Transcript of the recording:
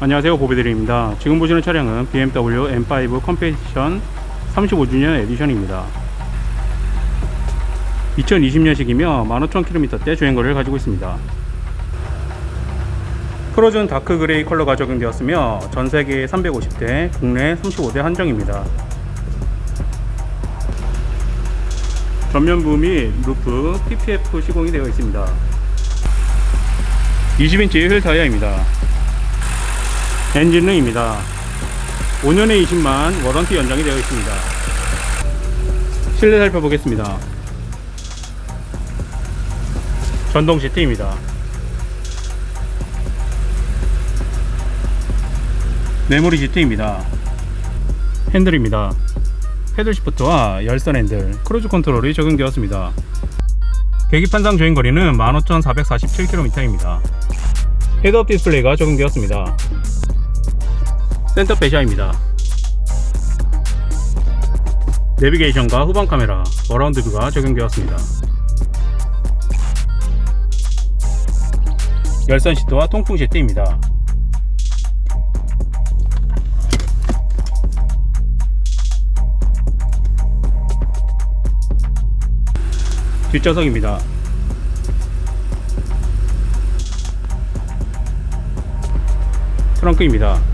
안녕하세요 보배드림입니다. 지금 보시는 차량은 BMW M5 컴페티션 35주년 에디션입니다. 2020년식이며 15,000km대 주행거리를 가지고 있습니다. 프로즌 다크 그레이 컬러가 적용되었으며 전세계 350대 국내 35대 한정입니다. 전면부 및 루프 PPF 시공이 되어 있습니다. 20인치 휠 타이어입니다 엔진능입니다. 5년에 20만 워런티 연장이 되어 있습니다. 실내 살펴보겠습니다. 전동 시트입니다. 메모리 시트입니다. 핸들입니다. 패들 시프트와 열선 핸들, 크루즈 컨트롤이 적용되었습니다. 계기판상 주행거리는 15,447km입니다. 헤드업 디스플레이가 적용되었습니다. 센터 배샤입니다. 내비게이션과 후방 카메라, 어라운드 뷰가 적용되었습니다. 열선 시트와 통풍 시트입니다. 뒷좌석입니다. 트렁크입니다.